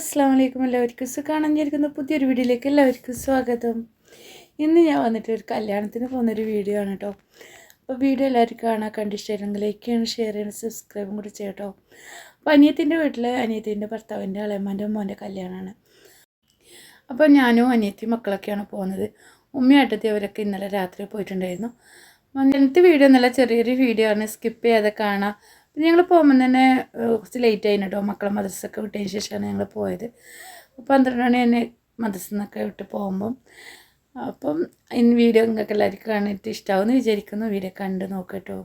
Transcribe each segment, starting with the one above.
അസ്സാം വലൈക്കും എല്ലാവർക്കും സുഖമാണെന്ന് വിചാരിക്കുന്ന പുതിയൊരു വീഡിയോയിലേക്ക് എല്ലാവർക്കും സ്വാഗതം. ഇന്ന് ഞാൻ വന്നിട്ട് ഒരു കല്യാണത്തിന് പോകുന്നൊരു വീഡിയോ ആണ് കേട്ടോ അപ്പോൾ വീഡിയോ എല്ലാവർക്കും കാണാൻ കണ്ടിഷ്ടമായിരുന്നെങ്കിൽ ലൈക്ക് ചെയ്യണം ഷെയർ ചെയ്യണം സബ്സ്ക്രൈബും കൂടി ചെയ്യട്ടോ അപ്പോൾ അനിയത്തിന്റെ വീട്ടിൽ അനിയത്തിന്റെ ഭർത്താവിന്റെ അളയമ്മന്റെ മോന്റെ കല്യാണമാണ് അപ്പോൾ ഞാനും അനിയത്തി മക്കളൊക്കെയാണ് പോകുന്നത്. ഉമ്മയാട്ടത്തി അവരൊക്കെ ഇന്നലെ രാത്രി പോയിട്ടുണ്ടായിരുന്നു. അങ്ങനത്തെ വീഡിയോ നല്ല ചെറിയൊരു വീഡിയോ ആണ്. സ്കിപ്പ് ചെയ്യാതെ കാണാം. പിന്നെ ഞങ്ങൾ പോകുമ്പോൾ തന്നെ കുറച്ച് ലേറ്റ് ആയിന് കേട്ടോ മക്കളെ മദ്രസൊക്കെ വിട്ടതിന് ശേഷമാണ് ഞങ്ങൾ പോയത്. പന്ത്രണ്ട് മണി തന്നെ മദ്രസയിൽ നിന്നൊക്കെ വിട്ട് പോകുമ്പം അപ്പം ഇന്ന് വീഡിയോ നിങ്ങൾക്ക് എല്ലാവർക്കും കാണിട്ട് ഇഷ്ടമാവുമെന്ന് വിചാരിക്കുന്നു. വീഡിയോ കണ്ട് നോക്കട്ടോ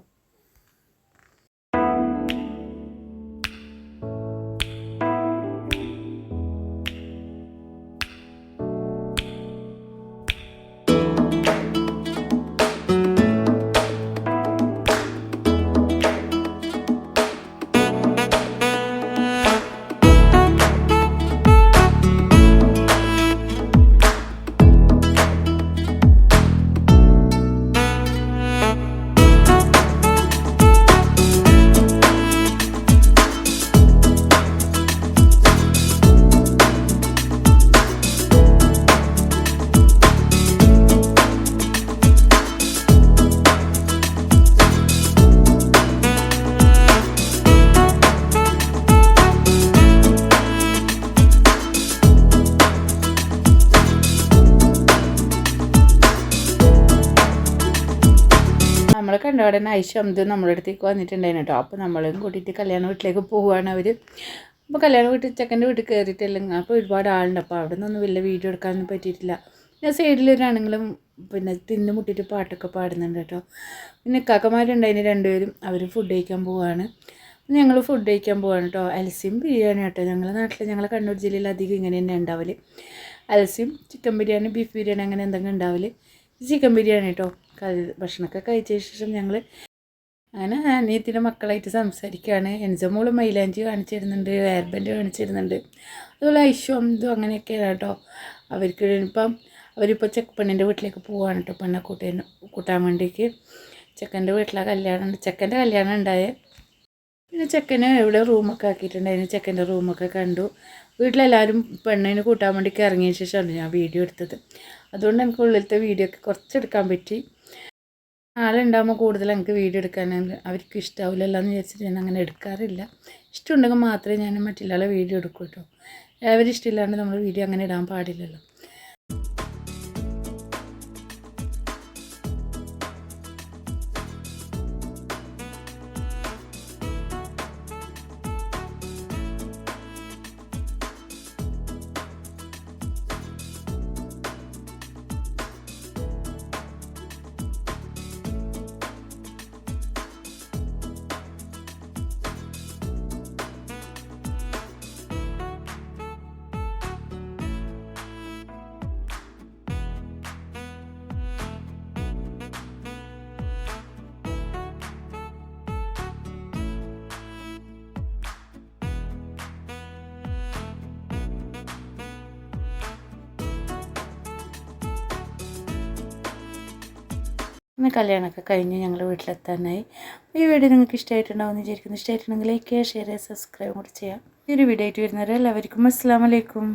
നമ്മളെ കണ്ട ഉടനെ ഐശംത് നമ്മുടെ അടുത്തേക്ക് വന്നിട്ടുണ്ടായിരുന്നു കേട്ടോ. അപ്പോൾ നമ്മളും കൂട്ടിയിട്ട് കല്യാണ വീട്ടിലേക്ക് പോവുകയാണ് അവർ അപ്പോൾ കല്യാണ വീട്ടിൽ ചെക്കന്റെ വീട്ടിൽ കയറിയിട്ടില്ലെങ്കിൽ അപ്പോൾ ഒരുപാട് ആളുണ്ട്. അപ്പോൾ അവിടെ നിന്നൊന്നും വലിയ വീഡിയോ എടുക്കാനൊന്നും പറ്റിയിട്ടില്ല. ഞാൻ സൈഡിലൊരാണെങ്കിലും പിന്നെ തിന്നു മുട്ടിയിട്ട് പാട്ടൊക്കെ പാടുന്നുണ്ട് കേട്ടോ. പിന്നെ കാക്കമാരുണ്ടായിന് രണ്ടുപേരും. അവർ ഫുഡ് കഴിക്കാൻ പോവുകയാണ് ഞങ്ങൾ ഫുഡ് കഴിക്കാൻ പോവാണ് കേട്ടോ. അലസിയും ബിരിയാണി കേട്ടോ. ഞങ്ങളുടെ നാട്ടിൽ ഞങ്ങളെ കണ്ണൂർ ജില്ലയിൽ അധികം ഇങ്ങനെ തന്നെ ഉണ്ടാവൽ. അലസിയും ചിക്കൻ ബിരിയാണി ബീഫ് ബിരിയാണി അങ്ങനെ എന്തെങ്കിലും ഉണ്ടാവൽ. ചിക്കൻ ബിരിയാണി കേട്ടോ ഭക്ഷണമൊക്കെ കഴിച്ച ശേഷം ഞങ്ങൾ അങ്ങനെ അനിയത്തിന്റെ മക്കളായിട്ട് സംസാരിക്കുകയാണ് എൻസമോൾ മൈലാഞ്ചി കാണിച്ചു തരുന്നുണ്ട് ഹെയർ കാണിച്ചു തരുന്നുണ്ട്. അതുപോലെ ഐശ്വം ഇതും അങ്ങനെയൊക്കെയാണ് കേട്ടോ അവർക്ക് ഇപ്പം അവരിപ്പോൾ ചെക്ക് പെണ്ണിന്റെ വീട്ടിലേക്ക് പോവാണ് കേട്ടോ പെണ്ണെ കൂട്ടാൻ കൂട്ടാൻ വേണ്ടിക്ക്. ചെക്കന്റെ വീട്ടിലെ കല്യാണം ചെക്കന്റെ കല്യാണം ഉണ്ടായേ പിന്നെ ചെക്കന് ഇവിടെ റൂമൊക്കെ ആക്കിയിട്ടുണ്ടായിരുന്നു ചെക്കന്റെ റൂമൊക്കെ കണ്ടു. വീട്ടിലെല്ലാവരും പെണ്ണിനെ കൂട്ടാൻ വേണ്ടിക്ക് ഇറങ്ങിയ ശേഷമാണ് ഞാൻ വീഡിയോ എടുത്തത്. അതുകൊണ്ട് എനിക്ക് ഉള്ളിലത്തെ വീഡിയോ ഒക്കെ കുറച്ചെടുക്കാൻ പറ്റി. ആളുണ്ടാകുമ്പോൾ കൂടുതൽ എനിക്ക് വീഡിയോ എടുക്കാൻ അവർക്ക് ഇഷ്ടാവില്ലല്ലോ എന്ന് വിചാരിച്ചിട്ട് ഞാൻ അങ്ങനെ എടുക്കാറില്ല. ഇഷ്ടമുണ്ടെങ്കിൽ മാത്രമേ ഞാൻ മറ്റുള്ള വീഡിയോ എടുക്കൂ കേട്ടോ എല്ലാവരും ഇഷ്ടമില്ലാണ്ട് നമ്മൾ വീഡിയോ അങ്ങനെ ഇടാൻ പാടില്ലല്ലോ. പിന്നെ കല്യാണമൊക്കെ കഴിഞ്ഞ് ഞങ്ങൾ വീട്ടിലെത്താനായി. ഈ വീഡിയോ നിങ്ങൾക്ക് ഇഷ്ടമായിട്ടുണ്ടാവും വിചാരിക്കുന്നു. ഇഷ്ടമായിട്ടുണ്ടെങ്കിൽ ലൈക്ക് ചെയ്യുക ഷെയർ ചെയ്യുക സബ്സ്ക്രൈബ് കൂടി ചെയ്യാം. ഈ ഒരു വീഡിയോ ആയിട്ട് വരുന്നവരെ എല്ലാവർക്കും അസ്സാം വലൈക്കും